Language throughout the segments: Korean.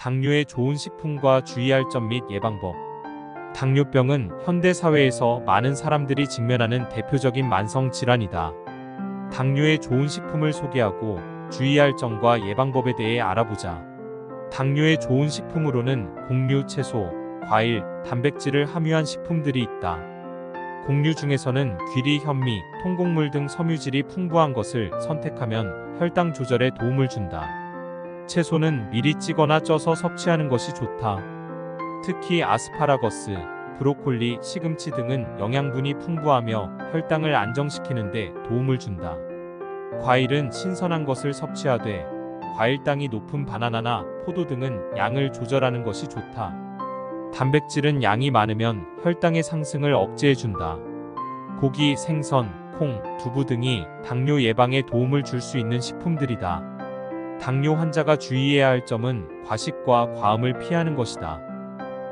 당뇨에 좋은 식품과 주의할 점 및 예방법. 당뇨병은 현대 사회에서 많은 사람들이 직면하는 대표적인 만성 질환이다. 당뇨에 좋은 식품을 소개하고 주의할 점과 예방법에 대해 알아보자. 당뇨에 좋은 식품으로는 곡류, 채소, 과일, 단백질을 함유한 식품들이 있다. 곡류 중에서는 귀리, 현미, 통곡물 등 섬유질이 풍부한 것을 선택하면 혈당 조절에 도움을 준다. 채소는 미리 찌거나 쪄서 섭취하는 것이 좋다. 특히 아스파라거스, 브로콜리, 시금치 등은 영양분이 풍부하며 혈당을 안정시키는 데 도움을 준다. 과일은 신선한 것을 섭취하되 과일당이 높은 바나나나 포도 등은 양을 조절하는 것이 좋다. 단백질은 양이 많으면 혈당의 상승을 억제해 준다. 고기, 생선, 콩, 두부 등이 당뇨 예방에 도움을 줄 수 있는 식품들이다. 당뇨 환자가 주의해야 할 점은 과식과 과음을 피하는 것이다.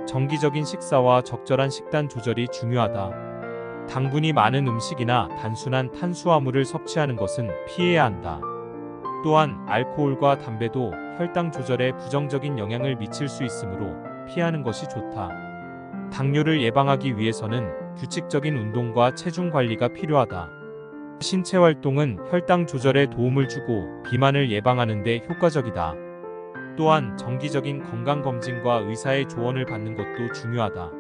정기적인 식사와 적절한 식단 조절이 중요하다. 당분이 많은 음식이나 단순한 탄수화물을 섭취하는 것은 피해야 한다. 또한 알코올과 담배도 혈당 조절에 부정적인 영향을 미칠 수 있으므로 피하는 것이 좋다. 당뇨를 예방하기 위해서는 규칙적인 운동과 체중 관리가 필요하다. 신체 활동은 혈당 조절에 도움을 주고 비만을 예방하는 데 효과적이다. 또한 정기적인 건강 검진과 의사의 조언을 받는 것도 중요하다.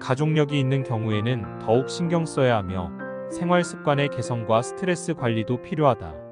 가족력이 있는 경우에는 더욱 신경 써야 하며 생활 습관의 개선과 스트레스 관리도 필요하다.